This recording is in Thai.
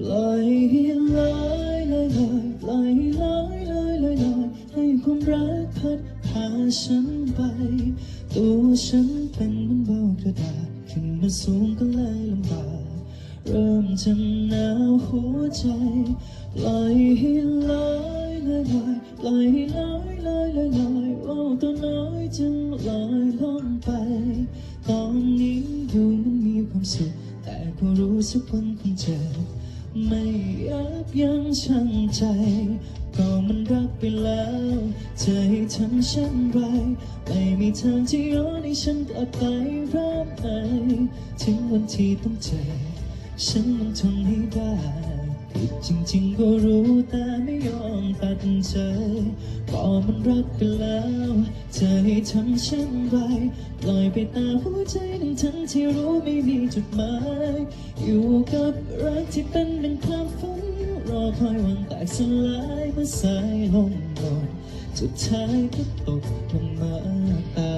ปล่อยให้ลอยลอยลอยปล่อยให้ลอยลอยลอยลอยให้ความรักพัดพาฉันไป ตัวฉันเป็นเหมันเบากระดาษขึ้นมาสูงก็เลยลำบากเริ่มจะหนาวหัวใจปล่อยให้ลอยลอยลอยปล่อยให้ลอยลอยลอยลอยว่าวตัวน้อยจึงลอยล่องไป ตอนนี้ดูมันมีความสุขแต่ก็รู้สักวันคงเจ็บ ไม่ยับยั้งชั่งใจ ก็มันรักไปแล้วจะให้ทำเช่นไรไม่มีทางที่ย้อนให้ฉันกลับไปรักใหม่ถึงวันที่ต้องเจ็บฉันมันทนให้ได้ผิดจริงๆก็รู้แต่ไม่ยอมตัดใจก็มันรักไปแล้ว จะให้ทำเช่นไรปล่อยไปตามหัวใจทั้งทั้งที่รู้ไม่มีจุดหมาย อยู่กับรักที่เป็นดังความฝัน รอคอยวันแตกสลายเมื่อสายลมหมดสุดท้ายก็ตกลงมาตา